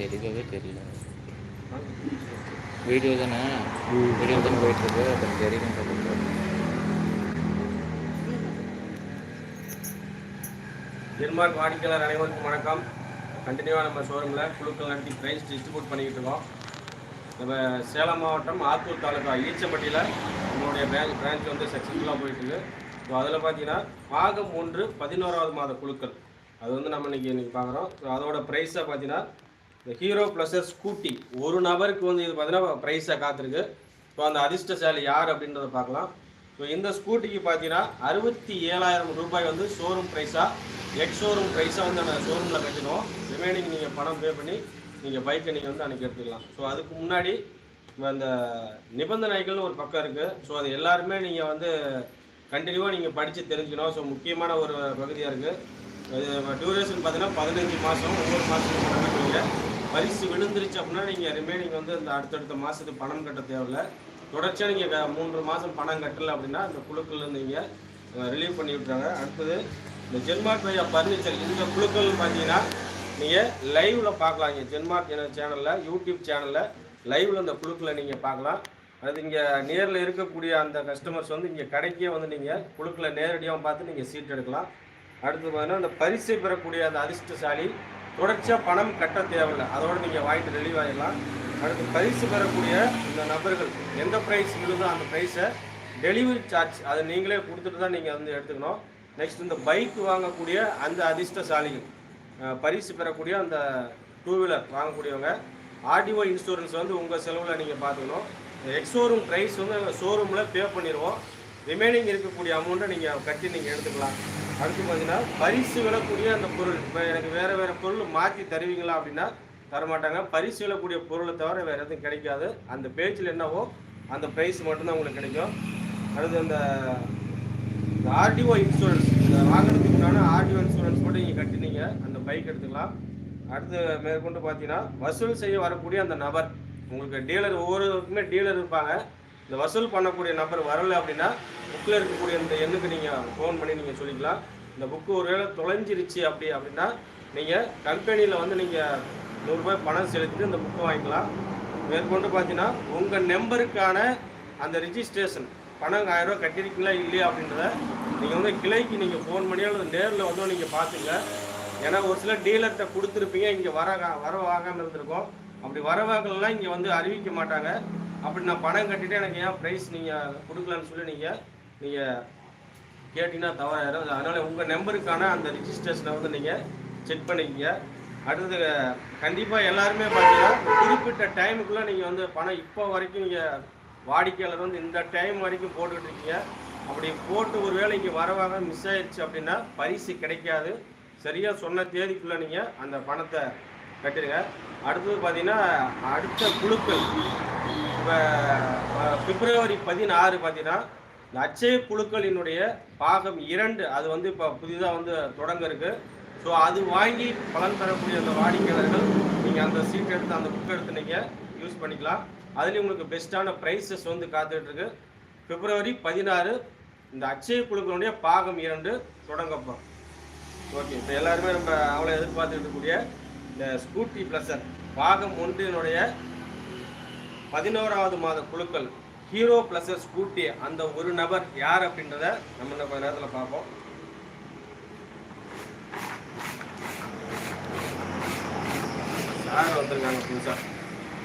தெரியவே தெரியல. வீடியோ தானே? வீடியோ தானே போயிட்டுருக்கு. அப்புறம் தெரியும் டென்மார்க் வாடிக்கையாளர் அனைவருக்கும் வணக்கம். கண்டினியூவாக நம்ம ஷோரூமில் குழுக்கள் நடத்தி ப்ரைஸ் டிஸ்ட்ரிபியூட் பண்ணிக்கிட்டு இருக்கோம். நம்ம சேலம் மாவட்டம் ஆத்தூர் தாலுகா ஈச்சப்பட்டியில் நம்மளுடைய பிரான்ச் பிரான்ச் வந்து சக்ஸஸ்ஃபுல்லாக போயிட்டுருக்கு. ஸோ அதில் பார்த்தீங்கன்னா பாகம் ஒன்று பதினோராவது மாத குழுக்கள். அது வந்து நம்ம இன்றைக்கி இன்றைக்கி பார்க்குறோம் ஸோ அதோட ப்ரைஸாக பார்த்தீங்கன்னா இந்த ஹீரோ ப்ளஸர் ஸ்கூட்டி ஒரு நபருக்கு வந்து இது பார்த்தீங்கன்னா ப்ரைஸாக காத்திருக்கு. ஸோ அந்த அதிர்ஷ்டசாலி யார் அப்படின்றத பார்க்கலாம். ஸோ இந்த ஸ்கூட்டிக்கு பார்த்தீங்கன்னா அறுபத்தி ஏழாயிரம் ரூபாய் வந்து ஷோரூம் ப்ரைஸாக எக்ஸ் ஷோரூம் ப்ரைஸாக வந்து அந்த ஷோரூமில் கட்டிடுவோம் ரிமைனிங் நீங்கள் பணம் பே பண்ணி நீங்கள் பைக்கை நீங்கள் வந்து அன்றைக்கி எடுத்துக்கலாம். ஸோ அதுக்கு முன்னாடி அந்த நிபந்தனைகள்னு ஒரு பக்கம் இருக்குது ஸோ அது எல்லாருமே நீங்கள் வந்து கண்டினியூவாக நீங்கள் படித்து தெரிஞ்சுக்கணும். ஸோ முக்கியமான ஒரு பகுதியாக இருக்குது டியூரேஷன் பார்த்தீங்கன்னா பதினஞ்சு மாதம் ஒவ்வொரு மாதத்துக்கு பணம் கட்டுவீங்க பரிசு விழுந்துருச்சு அப்படின்னா நீங்கள் ரிமைனிங் வந்து இந்த அடுத்தடுத்த மாதத்துக்கு பணம் கட்ட தேவையில்லை. தொடர்ச்சியாக நீங்கள் மூன்று மாதம் பணம் கட்டலை அப்படின்னா அந்த குழுக்கள் நீங்கள் ரிலீவ் பண்ணி விட்றாங்க அடுத்தது இந்த ஜென்மார்க் பையா பர்னிச்சர் இந்த குழுக்கள் பார்த்தீங்கன்னா நீங்கள் லைவில் பார்க்கலாம். இங்கே ஜென்மார்க் சேனலில் யூடியூப் சேனலில் லைவில் இந்த குழுக்களை நீங்கள் பார்க்கலாம். அது இங்கே நேரில் இருக்கக்கூடிய அந்த கஸ்டமர்ஸ் வந்து இங்கே கடைக்கே வந்து நீங்கள் குழுக்களை நேரடியாக பார்த்து நீங்கள் சீட் எடுக்கலாம். அடுத்து பார்த்தீங்கன்னா அந்த பரிசை பெறக்கூடிய அந்த அதிர்ஷ்டசாலி தொடர்ச்சியாக பணம் கட்ட தேவையில்லை. அதோடு நீங்கள் வாங்கிட்டு ரிலீவ் ஆகிடலாம் அடுத்து பரிசு பெறக்கூடிய இந்த நபர்கள் எந்த ப்ரைஸ் விழுதோ அந்த ப்ரைஸை டெலிவரி சார்ஜ் அதை நீங்களே கொடுத்துட்டு தான் நீங்கள் வந்து எடுத்துக்கணும். நெக்ஸ்ட் இந்த பைக் வாங்கக்கூடிய அந்த அதிர்ஷ்டசாலிகள் பரிசு பெறக்கூடிய அந்த டூ வீலர் வாங்கக்கூடியவங்க ஆர்டிஓ இன்சூரன்ஸ் வந்து உங்கள் செலவில் நீங்கள் பார்த்துக்கணும். எக்ஸோரூம் ப்ரைஸ் வந்து நாங்கள் ஷோரூமில் பே பண்ணிடுவோம். ரிமைனிங் இருக்கக்கூடிய அமௌண்ட்டை நீங்கள் கட்டி நீங்கள் எடுத்துக்கலாம். அடுத்து பார்த்தீங்கன்னா பரிசு விழக்கூடிய அந்த பொருள். இப்போ எனக்கு வேறு வேறு பொருள் மாற்றி தருவீங்களா அப்படின்னா தரமாட்டாங்க. பரிசு விழக்கூடிய பொருளை தவிர வேறு எதுவும் கிடைக்காது. அந்த பேஜில் என்னவோ அந்த ப்ரைஸ் மட்டும்தான் உங்களுக்கு கிடைக்கும். அடுத்து அந்த ஆர்டிஓ இன்சூரன்ஸ் இந்த வாகனத்துக்கு ஆர்டிஓ இன்சூரன்ஸ் கூட நீங்கள் கட்டினீங்க. அந்த பைக் எடுத்துக்கலாம். அடுத்து மேற்கொண்டு பார்த்தீங்கன்னா வசூல் செய்ய வரக்கூடிய அந்த நபர். உங்களுக்கு டீலர் ஒவ்வொருவருக்குமே டீலர் இருப்பாங்க. இந்த வசூல் பண்ணக்கூடிய நபர் வரலை அப்படின்னா புக்கில் இருக்கக்கூடிய இந்த எண்ணுக்கு நீங்கள் ஃபோன் பண்ணி நீங்கள் சொல்லிக்கலாம். இந்த புக்கு ஒருவேளை தொலைஞ்சிருச்சு அப்படி அப்படின்னா நீங்கள் கம்பெனியில் வந்து நீங்கள் நூறுரூபாய் பணம் செலுத்திட்டு இந்த புக்கை வாங்கிக்கலாம். மேற்கொண்டு பார்த்தீங்கன்னா உங்கள் நம்பருக்கான அந்த ரிஜிஸ்ட்ரேஷன் பணம் ஆயிரம் ரூபாய் கட்டியிருக்கீங்களா இல்லையா அப்படின்றத நீங்கள் வந்து கிளைக்கு நீங்கள் ஃபோன் பண்ணி அல்லது நேரில் வந்து நீங்கள் பார்த்துங்க ஏன்னா ஒரு சில டீலர்கிட்ட கொடுத்துருப்பீங்க இங்கே வர வர வாங்காமல் இருந்திருக்கோம். அப்படி வர வாங்கலாம் இங்கே வந்து அறிவிக்க மாட்டாங்க. அப்படி நான் பணம் கட்டிட்டு எனக்கு ஏன் ப்ரைஸ் நீங்கள் கொடுக்கலான்னு சொல்லி நீங்கள் நீங்கள் கேட்டிங்கன்னா தவறாயிரும். அதனால் உங்கள் நம்பருக்கான அந்த ரிஜிஸ்ட்ரேஷனை வந்து நீங்கள் செக் பண்ணிக்கங்க. அடுத்தது கண்டிப்பாக எல்லாருமே பார்த்தீங்கன்னா குறிப்பிட்ட டைமுக்குள்ளே நீங்கள் வந்து பணம் இப்போ வரைக்கும் நீங்கள் வாடிக்கையாளர் வந்து இந்த டைம் வரைக்கும் போட்டுக்கிட்டு இருக்கீங்க. அப்படி போட்டு ஒரு வேளை இங்கே வரவாக மிஸ் ஆயிடுச்சு அப்படின்னா பரிசு கிடைக்காது. சரியாக சொன்ன தேதிக்குள்ளே நீங்கள் அந்த பணத்தை கட்டிடுங்க. அடுத்தது பார்த்தீங்கன்னா அடுத்த குழுக்கள் இப்போ பிப்ரவரி பதினாறு பார்த்தீங்கன்னா இந்த அச்சய குழுக்களினுடைய பாகம் இரண்டு. அது வந்து இப்போ புதிதாக வந்து தொடங்க இருக்கு ஸோ அது வாங்கி பலன் பெறக்கூடிய அந்த வாடிக்கையாளர்கள் நீங்கள் அந்த சீட் எடுத்து அந்த புக் எடுத்து நீங்கள் யூஸ் பண்ணிக்கலாம். அதுலேயும் உங்களுக்கு பெஸ்ட்டான ப்ரைஸஸ் வந்து காத்துட்ருக்கு பிப்ரவரி பதினாறு இந்த அச்சய குழுக்களுடைய பாகம் இரண்டு தொடங்கப்போம் ஓகே இப்போ எல்லாருமே நம்ம அவ்வளோ எதிர்பார்த்துட்டு இருக்கக்கூடிய இந்த ஸ்கூட்டி ப்ளஸர் பாகம் ஒன்றினுடைய பதினோராவது மாத குழுக்கள் ஹீரோ ப்ளஸர் ஸ்கூட்டி அந்த ஒரு நபர் யார் அப்படின்றத நம்ம இந்த கொஞ்ச நேரத்தில் பார்ப்போம். சார் வந்திருக்காங்க புதுசாக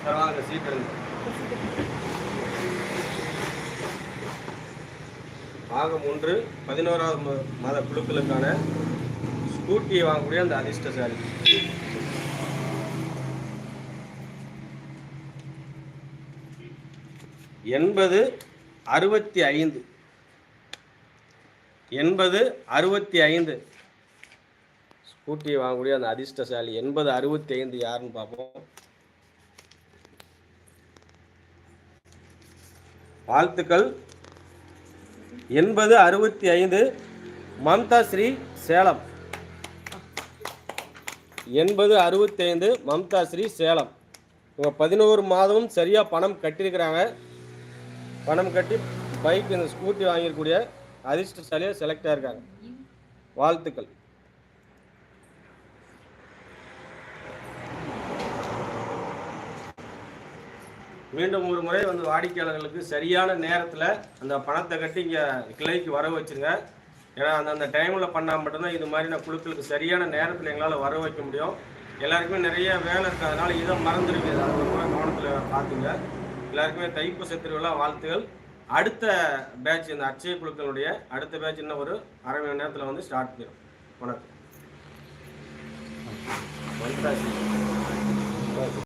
பரவாயில்ல சீட் இருந்து பாகம் ஒன்று பதினோராவது மாத குழுக்களுக்கான ஸ்கூட்டியை வாங்கக்கூடிய அந்த அதிர்ஷ்டசாலி எண்பது அறுபத்தி ஐந்து. எண்பது அறுபத்தி ஐந்து. ஸ்கூட்டியை வாங்கக்கூடிய அந்த அதிர்ஷ்டசாலி எண்பது அறுபத்தி ஐந்து யாருன்னு பார்ப்போம். வாழ்த்துக்கள். எண்பது அறுபத்தி ஐந்து மம்தா ஸ்ரீ சேலம். எண்பது அறுபத்தி ஐந்து மம்தா ஸ்ரீ சேலம். இவங்க பதினோரு மாதமும் சரியாக பணம் கட்டியிருக்கிறாங்க. பணம் கட்டி பைக் இந்த ஸ்கூட்டி வாங்கியிருக்கூடிய அதிர்ஷ்டசாலியாக செலக்ட் ஆயிருக்காங்க. வாழ்த்துக்கள். மீண்டும் ஒரு முறை வந்து வாடிக்கையாளர்களுக்கு சரியான நேரத்தில் அந்த பணத்தை கட்டி இங்கே கிளைக்கு வர வச்சுருங்க. ஏன்னா அந்தந்த டைமில் பண்ணால் மட்டும்தான் இது மாதிரியான குழுக்களுக்கு சரியான நேரத்தில் எங்களால் வர வைக்க முடியும். எல்லாருக்குமே நிறைய வேலை இருக்கிறதுனால இதை மறந்துடுவீங்க. அதை கூட கவனத்தில் பார்த்துங்க எல்லாருக்குமே தைப்பூச திருவிழா வாழ்த்துகள். அடுத்த பேட்ச் இந்த அச்சய குழுக்களுடைய அடுத்த பேட்ச் இன்னும் ஒரு அரை மணி நேரத்தில் வந்து ஸ்டார்ட் பண்ணிடும் வணக்கம்.